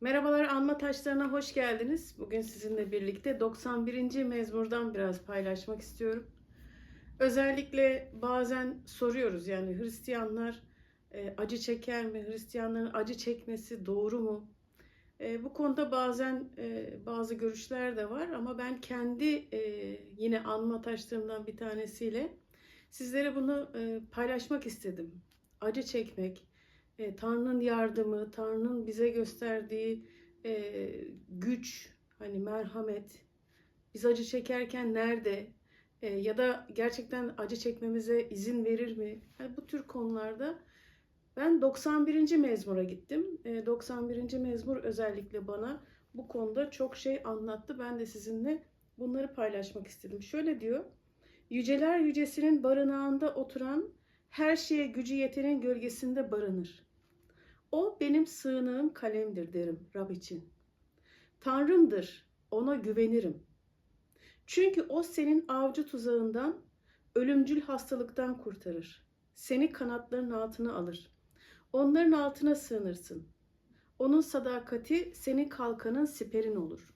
Merhabalar Anma Taşlarına hoş geldiniz. Bugün sizinle birlikte 91. mezmurdan biraz paylaşmak istiyorum. Özellikle bazen soruyoruz yani Hristiyanlar e, acı çeker mi? Hristiyanların acı çekmesi doğru mu? E, bu konuda bazen e, bazı görüşler de var ama ben kendi e, yine anma taşlarımdan bir tanesiyle sizlere bunu e, paylaşmak istedim. Acı çekmek, e, Tanrı'nın yardımı, Tanrı'nın bize gösterdiği e, güç, hani merhamet, biz acı çekerken nerede E, ya da gerçekten acı çekmemize izin verir mi? Yani bu tür konularda ben 91. mezmura gittim. E, 91. mezmur özellikle bana bu konuda çok şey anlattı. Ben de sizinle bunları paylaşmak istedim. Şöyle diyor. Yüceler yücesinin barınağında oturan her şeye gücü yetenin gölgesinde barınır. O benim sığınığım kalemdir derim Rab için. Tanrımdır, ona güvenirim. Çünkü o senin avcı tuzağından, ölümcül hastalıktan kurtarır. Seni kanatların altına alır. Onların altına sığınırsın. Onun sadakati senin kalkanın siperin olur.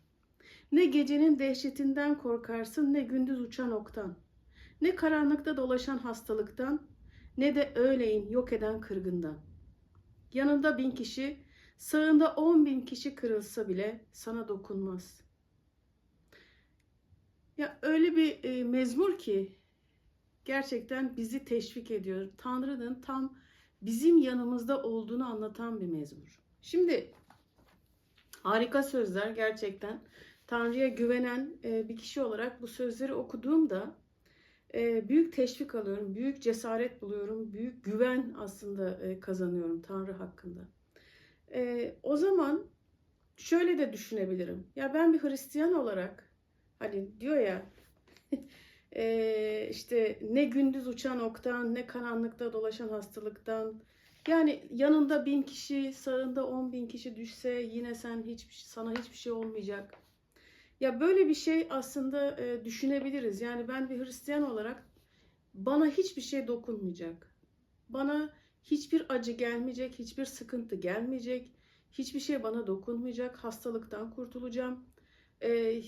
Ne gecenin dehşetinden korkarsın ne gündüz uçan oktan. Ne karanlıkta dolaşan hastalıktan ne de öğleyin yok eden kırgından. Yanında bin kişi, sağında on bin kişi kırılsa bile sana dokunmaz. Ya öyle bir e, mezmur ki gerçekten bizi teşvik ediyor. Tanrı'nın tam bizim yanımızda olduğunu anlatan bir mezmur. Şimdi harika sözler gerçekten. Tanrı'ya güvenen e, bir kişi olarak bu sözleri okuduğumda e, büyük teşvik alıyorum, büyük cesaret buluyorum, büyük güven aslında e, kazanıyorum Tanrı hakkında. E, o zaman şöyle de düşünebilirim. Ya ben bir Hristiyan olarak hani diyor ya e, işte ne gündüz uçan oktan ne karanlıkta dolaşan hastalıktan yani yanında bin kişi sağında on bin kişi düşse yine sen hiçbir sana hiçbir şey olmayacak. Ya böyle bir şey aslında e, düşünebiliriz. Yani ben bir Hristiyan olarak bana hiçbir şey dokunmayacak. Bana hiçbir acı gelmeyecek, hiçbir sıkıntı gelmeyecek. Hiçbir şey bana dokunmayacak. Hastalıktan kurtulacağım. E,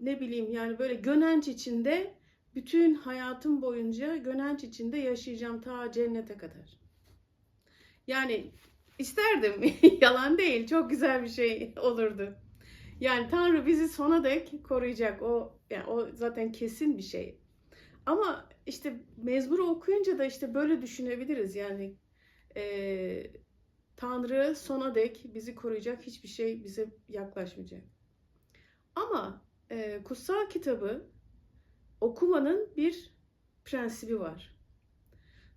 ne bileyim yani böyle gönenç içinde bütün hayatım boyunca gönenç içinde yaşayacağım ta cennete kadar. Yani isterdim. Yalan değil. Çok güzel bir şey olurdu. Yani Tanrı bizi sona dek koruyacak. O yani o zaten kesin bir şey. Ama işte mezmuru okuyunca da işte böyle düşünebiliriz. Yani e, Tanrı sona dek bizi koruyacak. Hiçbir şey bize yaklaşmayacak. Ama e, kutsal kitabı okumanın bir prensibi var.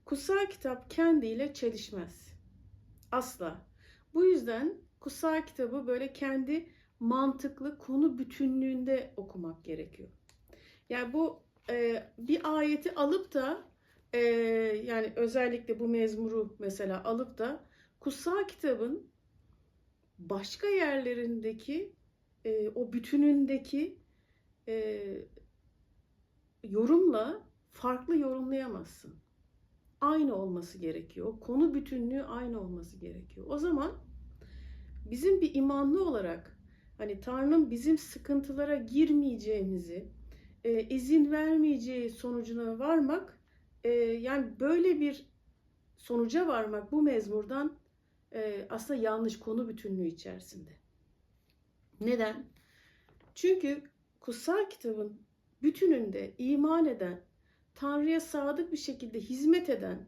Kutsal kitap kendiyle çelişmez. Asla. Bu yüzden kutsal kitabı böyle kendi mantıklı konu bütünlüğünde okumak gerekiyor. Yani bu e, bir ayeti alıp da e, yani özellikle bu mezmuru mesela alıp da kutsal kitabın başka yerlerindeki e, o bütünündeki e, yorumla farklı yorumlayamazsın. Aynı olması gerekiyor. Konu bütünlüğü aynı olması gerekiyor. O zaman bizim bir imanlı olarak hani Tanrı'nın bizim sıkıntılara girmeyeceğimizi, e, izin vermeyeceği sonucuna varmak, e, yani böyle bir sonuca varmak bu mezmurdan e, aslında yanlış konu bütünlüğü içerisinde. Neden? Çünkü kutsal kitabın bütününde iman eden, Tanrı'ya sadık bir şekilde hizmet eden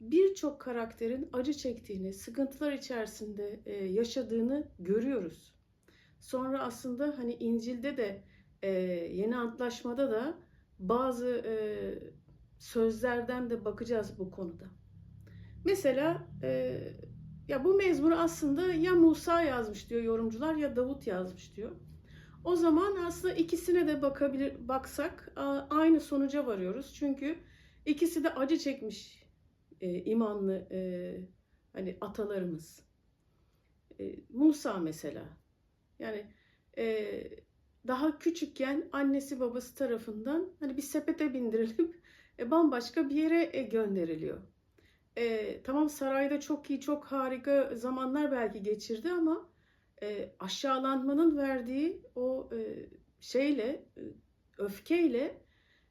birçok karakterin acı çektiğini, sıkıntılar içerisinde e, yaşadığını görüyoruz. Sonra aslında hani İncil'de de e, yeni antlaşmada da bazı e, sözlerden de bakacağız bu konuda. Mesela e, ya bu mezmuru aslında ya Musa yazmış diyor yorumcular ya Davut yazmış diyor. O zaman aslında ikisine de bakabilir baksak aynı sonuca varıyoruz. Çünkü ikisi de acı çekmiş e, imanlı e, hani atalarımız. E, Musa mesela. Yani e, daha küçükken annesi babası tarafından hani bir sepete bindirilip e, bambaşka bir yere e, gönderiliyor. E, tamam sarayda çok iyi, çok harika zamanlar belki geçirdi ama e, aşağılanmanın verdiği o e, şeyle, e, öfkeyle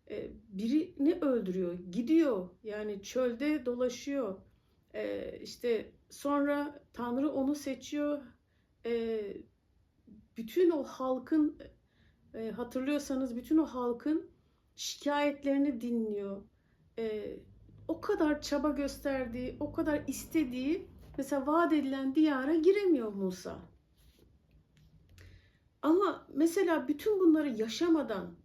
e, birini öldürüyor, gidiyor. Yani çölde dolaşıyor. E, işte sonra Tanrı onu seçiyor. E, bütün o halkın e, hatırlıyorsanız bütün o halkın şikayetlerini dinliyor. E, o kadar çaba gösterdiği, o kadar istediği mesela vaat edilen diyara giremiyor Musa. Ama mesela bütün bunları yaşamadan,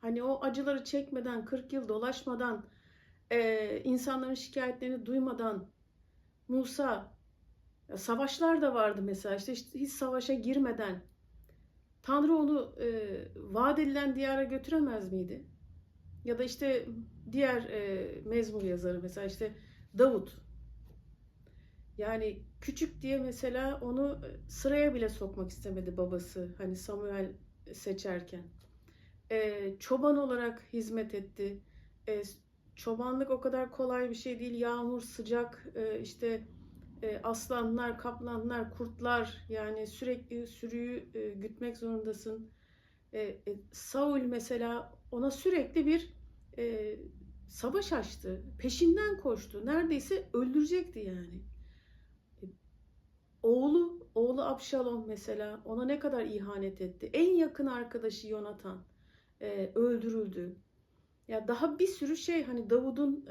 hani o acıları çekmeden, 40 yıl dolaşmadan, e, insanların şikayetlerini duymadan Musa, savaşlar da vardı mesela işte hiç savaşa girmeden Tanrı onu e, vaat edilen diyara götüremez miydi? Ya da işte diğer e, mezmur yazarı mesela işte Davut. Yani küçük diye mesela onu sıraya bile sokmak istemedi babası. Hani Samuel seçerken. E, çoban olarak hizmet etti. E, çobanlık o kadar kolay bir şey değil. Yağmur, sıcak, e, işte e, aslanlar, kaplanlar, kurtlar yani sürekli sürüyü e, gütmek zorundasın. E, e, Saul mesela ona sürekli bir e, savaş açtı. Peşinden koştu. Neredeyse öldürecekti yani. Oğlu, oğlu Abşalom mesela ona ne kadar ihanet etti. En yakın arkadaşı Yonatan öldürüldü. Ya daha bir sürü şey hani Davud'un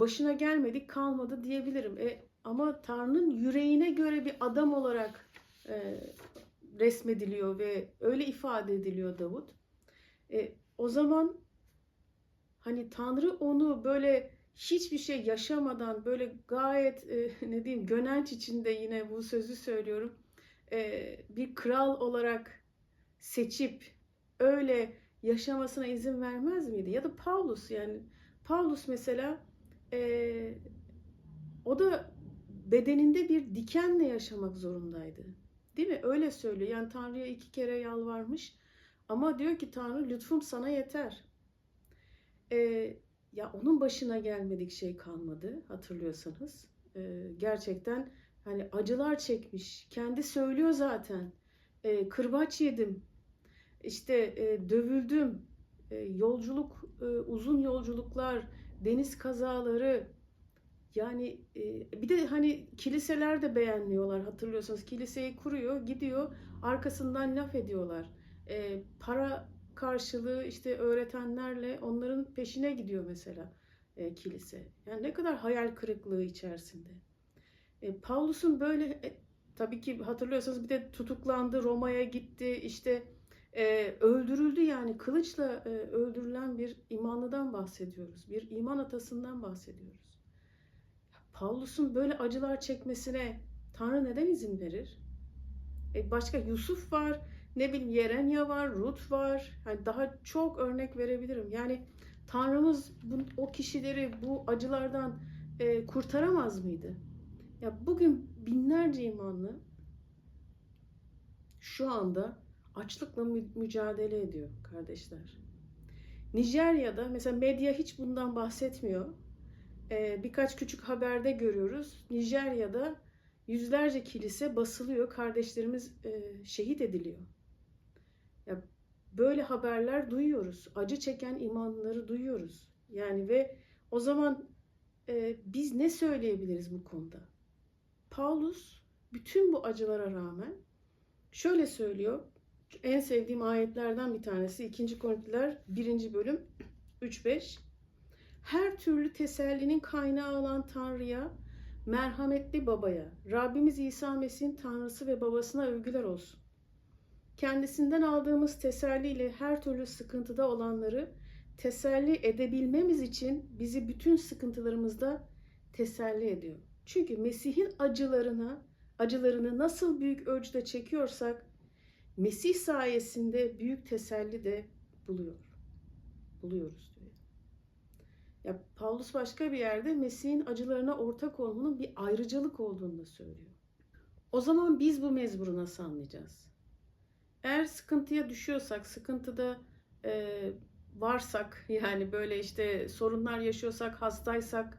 başına gelmedik kalmadı diyebilirim. E, ama Tanrı'nın yüreğine göre bir adam olarak e, resmediliyor ve öyle ifade ediliyor Davut. E, o zaman hani Tanrı onu böyle hiçbir şey yaşamadan böyle gayet e, ne diyeyim gönenç içinde yine bu sözü söylüyorum e, bir kral olarak seçip öyle yaşamasına izin vermez miydi? Ya da Paulus yani Paulus mesela e, o da bedeninde bir dikenle yaşamak zorundaydı. Değil mi? Öyle söylüyor. Yani Tanrı'ya iki kere yalvarmış. Ama diyor ki Tanrı lütfum sana yeter. Ee, ya onun başına gelmedik şey kalmadı hatırlıyorsanız. Ee, gerçekten hani acılar çekmiş. Kendi söylüyor zaten. Ee, kırbaç yedim. İşte e, dövüldüm. E, yolculuk, e, uzun yolculuklar, deniz kazaları, yani e, bir de hani kiliseler de beğenmiyorlar hatırlıyorsanız. Kiliseyi kuruyor, gidiyor, arkasından laf ediyorlar. E, para karşılığı işte öğretenlerle onların peşine gidiyor mesela e, kilise. Yani ne kadar hayal kırıklığı içerisinde. E, Paulus'un böyle tabii ki hatırlıyorsanız bir de tutuklandı, Roma'ya gitti, işte e, öldürüldü yani kılıçla e, öldürülen bir imanlıdan bahsediyoruz. Bir iman atasından bahsediyoruz. Pavlus'un böyle acılar çekmesine Tanrı neden izin verir? E başka Yusuf var, ne bileyim Yeremya var, Rut var. Yani daha çok örnek verebilirim. Yani Tanrımız bu, o kişileri bu acılardan e, kurtaramaz mıydı? Ya bugün binlerce imanlı şu anda açlıkla mü- mücadele ediyor kardeşler. Nijerya'da mesela medya hiç bundan bahsetmiyor e, birkaç küçük haberde görüyoruz. Nijerya'da yüzlerce kilise basılıyor, kardeşlerimiz e, şehit ediliyor. Ya böyle haberler duyuyoruz. Acı çeken imanları duyuyoruz. Yani ve o zaman e, biz ne söyleyebiliriz bu konuda? Paulus bütün bu acılara rağmen şöyle söylüyor. En sevdiğim ayetlerden bir tanesi 2. Korintiler 1. bölüm 3-5 her türlü tesellinin kaynağı olan Tanrı'ya, merhametli babaya, Rabbimiz İsa Mesih'in Tanrısı ve babasına övgüler olsun. Kendisinden aldığımız teselliyle her türlü sıkıntıda olanları teselli edebilmemiz için bizi bütün sıkıntılarımızda teselli ediyor. Çünkü Mesih'in acılarına, acılarını nasıl büyük ölçüde çekiyorsak Mesih sayesinde büyük teselli de buluyor. Buluyoruz diyor. Ya Paulus başka bir yerde Mesih'in acılarına ortak olmanın bir ayrıcalık olduğunu da söylüyor. O zaman biz bu mezmuru nasıl anlayacağız? Eğer sıkıntıya düşüyorsak, sıkıntıda e, varsak, yani böyle işte sorunlar yaşıyorsak, hastaysak,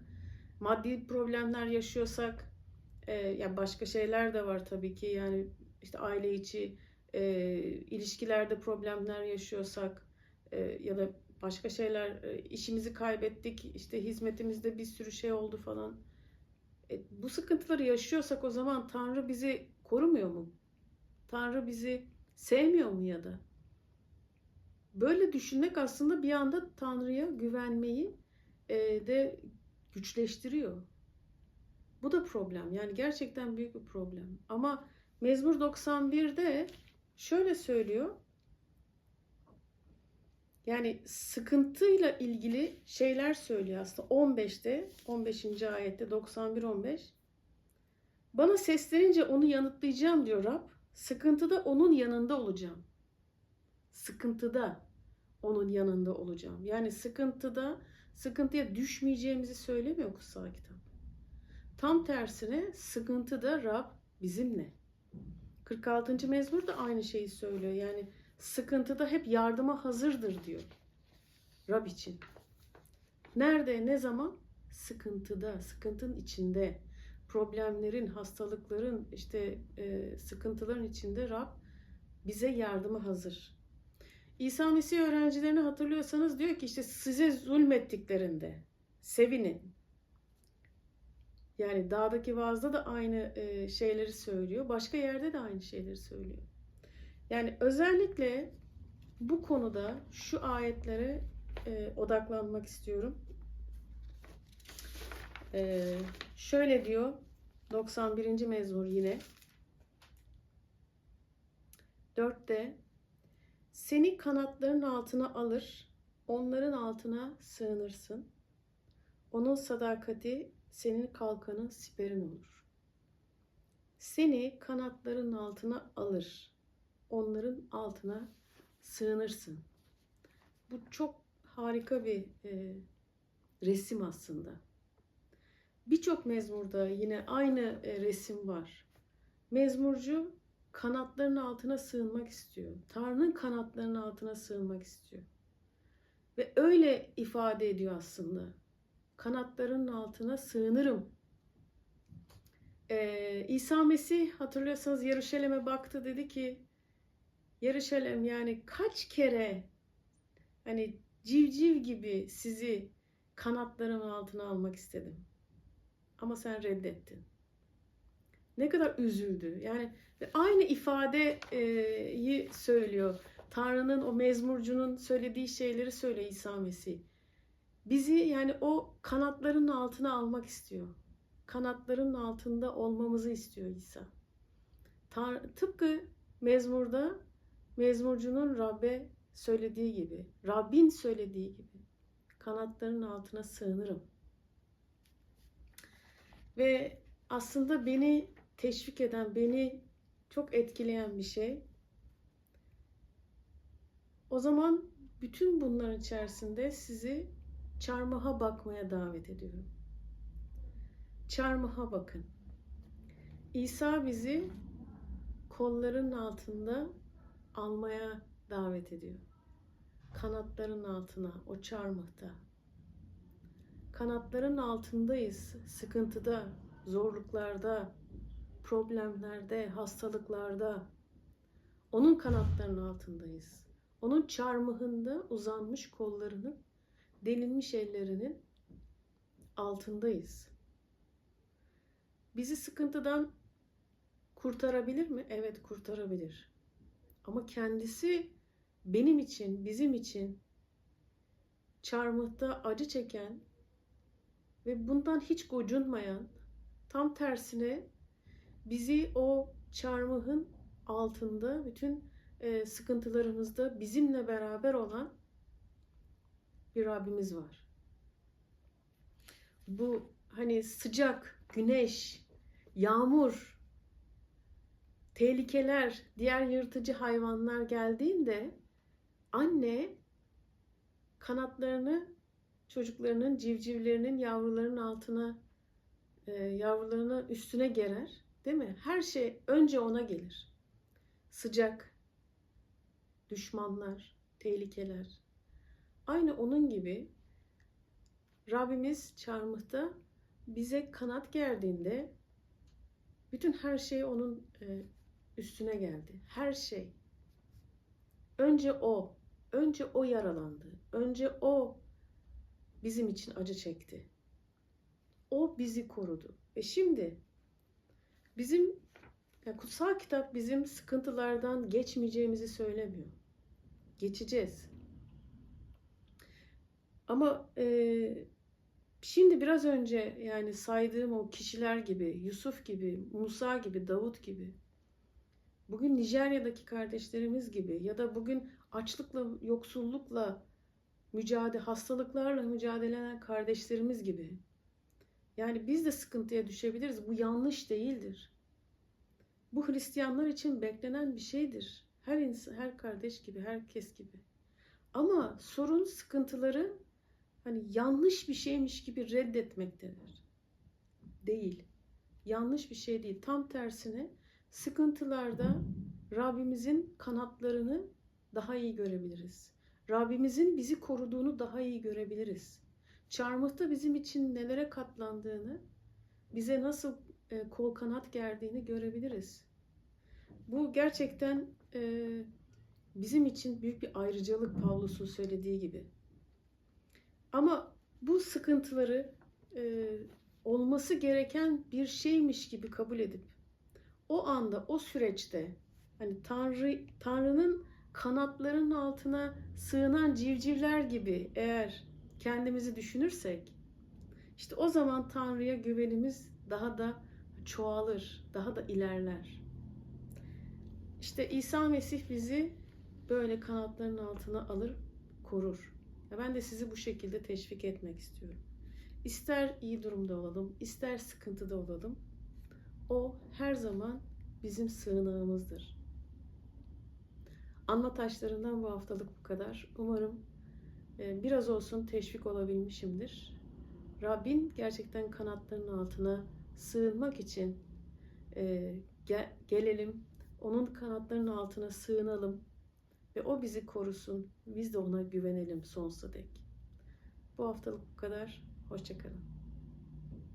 maddi problemler yaşıyorsak, Ee, yani başka şeyler de var tabii ki. Yani işte aile içi e, ilişkilerde problemler yaşıyorsak e, ya da başka şeyler e, işimizi kaybettik işte hizmetimizde bir sürü şey oldu falan. E, bu sıkıntıları yaşıyorsak o zaman Tanrı bizi korumuyor mu? Tanrı bizi sevmiyor mu ya da? Böyle düşünmek aslında bir anda Tanrı'ya güvenmeyi e, de güçleştiriyor. Bu da problem. Yani gerçekten büyük bir problem. Ama Mezmur 91'de şöyle söylüyor. Yani sıkıntıyla ilgili şeyler söylüyor aslında 15'te 15. ayette 91 15 bana seslenince onu yanıtlayacağım diyor Rab. Sıkıntıda onun yanında olacağım. Sıkıntıda onun yanında olacağım. Yani sıkıntıda sıkıntıya düşmeyeceğimizi söylemiyor kutsal kitap. Tam tersine sıkıntıda Rab bizimle. 46. mezmur da aynı şeyi söylüyor. Yani sıkıntıda hep yardıma hazırdır diyor. Rab için. Nerede, ne zaman? Sıkıntıda, sıkıntının içinde, problemlerin, hastalıkların, işte e, sıkıntıların içinde Rab bize yardıma hazır. İsa Mesih öğrencilerini hatırlıyorsanız diyor ki işte size zulmettiklerinde sevinin. Yani dağdaki vaazda da aynı e, şeyleri söylüyor. Başka yerde de aynı şeyleri söylüyor. Yani özellikle bu konuda şu ayetlere e, odaklanmak istiyorum. E, şöyle diyor 91. mezmur yine. 4'te seni kanatların altına alır, onların altına sığınırsın. Onun sadakati senin kalkanın siperin olur. Seni kanatların altına alır, onların altına sığınırsın. Bu çok harika bir e, resim aslında. Birçok mezmurda yine aynı e, resim var. Mezmurcu kanatların altına sığınmak istiyor. Tanrı'nın kanatlarının altına sığınmak istiyor. Ve öyle ifade ediyor aslında. Kanatlarının altına sığınırım. Ee, İsa Mesih hatırlıyorsanız Yarışelem'e baktı dedi ki Yarışelem yani kaç kere hani civciv gibi sizi kanatlarımın altına almak istedim. Ama sen reddettin. Ne kadar üzüldü. Yani aynı ifadeyi söylüyor. Tanrı'nın o mezmurcunun söylediği şeyleri söyle İsa Mesih. Bizi yani o kanatların altına almak istiyor. Kanatların altında olmamızı istiyor İsa. Tıpkı mezmurda mezmurcunun Rabbe söylediği gibi, Rabbin söylediği gibi kanatların altına sığınırım. Ve aslında beni teşvik eden, beni çok etkileyen bir şey. O zaman bütün bunların içerisinde sizi çarmıha bakmaya davet ediyorum. Çarmıha bakın. İsa bizi kolların altında almaya davet ediyor. Kanatların altına, o çarmıhta. Kanatların altındayız. Sıkıntıda, zorluklarda, problemlerde, hastalıklarda. Onun kanatlarının altındayız. Onun çarmıhında uzanmış kollarının, delinmiş ellerinin altındayız. Bizi sıkıntıdan kurtarabilir mi? Evet kurtarabilir. Ama kendisi benim için, bizim için çarmıhta acı çeken ve bundan hiç gocunmayan, tam tersine bizi o çarmıhın altında bütün e, sıkıntılarımızda bizimle beraber olan bir Rabbimiz var. Bu hani sıcak, güneş, yağmur, tehlikeler, diğer yırtıcı hayvanlar geldiğinde anne kanatlarını çocuklarının, civcivlerinin, yavrularının altına, e, yavrularının üstüne gerer. Değil mi? Her şey önce ona gelir. Sıcak, düşmanlar, tehlikeler. Aynı onun gibi Rabbimiz çarmıhta bize kanat gerdiğinde Bütün her şey onun e, üstüne geldi. Her şey. Önce o, önce o yaralandı. Önce o bizim için acı çekti. O bizi korudu. Ve şimdi bizim ya kutsal kitap bizim sıkıntılardan geçmeyeceğimizi söylemiyor. Geçeceğiz. Ama e, şimdi biraz önce yani saydığım o kişiler gibi, Yusuf gibi, Musa gibi, Davut gibi, bugün Nijerya'daki kardeşlerimiz gibi ya da bugün açlıkla, yoksullukla mücadele, hastalıklarla mücadele eden kardeşlerimiz gibi. Yani biz de sıkıntıya düşebiliriz. Bu yanlış değildir. Bu Hristiyanlar için beklenen bir şeydir. Her insan, her kardeş gibi, herkes gibi. Ama sorun sıkıntıları hani yanlış bir şeymiş gibi reddetmektedir. Değil. Yanlış bir şey değil. Tam tersine sıkıntılarda Rabbimizin kanatlarını daha iyi görebiliriz. Rabbimizin bizi koruduğunu daha iyi görebiliriz. Çarmıhta bizim için nelere katlandığını, bize nasıl e, kol kanat gerdiğini görebiliriz. Bu gerçekten e, bizim için büyük bir ayrıcalık Pavlus'un söylediği gibi. Ama bu sıkıntıları e, olması gereken bir şeymiş gibi kabul edip o anda, o süreçte hani Tanrı Tanrı'nın kanatlarının altına sığınan civcivler gibi eğer kendimizi düşünürsek işte o zaman Tanrı'ya güvenimiz daha da çoğalır, daha da ilerler. İşte İsa Mesih bizi böyle kanatlarının altına alır, korur. Ya ben de sizi bu şekilde teşvik etmek istiyorum. İster iyi durumda olalım, ister sıkıntıda olalım. O her zaman bizim sığınağımızdır. Anma taşlarından bu haftalık bu kadar. Umarım e, biraz olsun teşvik olabilmişimdir. Rabbin gerçekten kanatlarının altına sığınmak için e, gel, gelelim. Onun kanatlarının altına sığınalım. Ve o bizi korusun. Biz de ona güvenelim sonsuza dek. Bu haftalık bu kadar. Hoşçakalın.